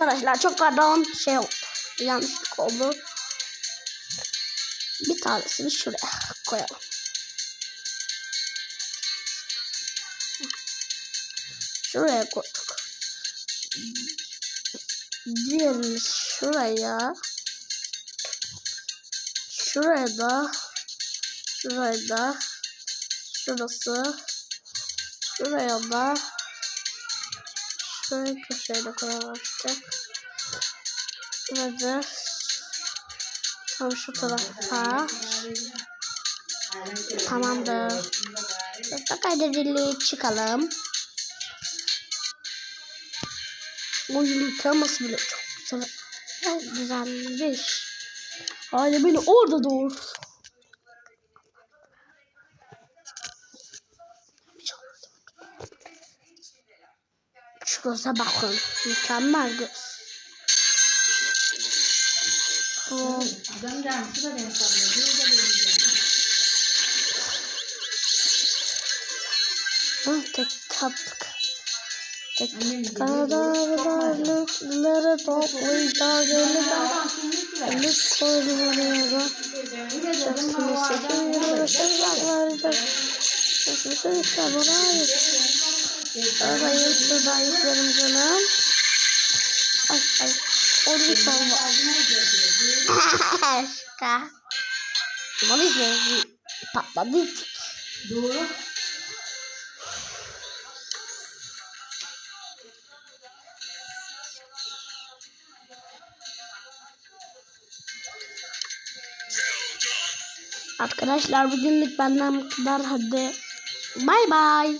Arkadaşlar çok pardon şey oldu. Yanlışlık oldu. Bir tanesini şuraya koyalım. Şuraya koyduk. Diğerini şuraya. Şuraya da. Şuraya da. Şurası. Şuraya da. Şöyle köşeye de koyalım işte. Şurada. Tam şu tarafa. Tamamdır. Sınıfta kaydedildi. Çıkalım. Oyunun teması bile çok güzel. Çok güzelmiş. Hadi beni orada doğur. Şu göze bakın. Mükemmel göz. Oh. Ah, tek tatlık. Tek Annem de Karalarları toplayacağız yeniden. Elif koyuyoruz. Sesini seçiyoruz. Sesini Sesini seçiyoruz. Arayın şurada yüklerim canım. Ay ay. Onu salma. Aşka. Ama biz de patladık. Doğru. Arkadaşlar bugünlük benden bu kadar. Hadi. Bay bay.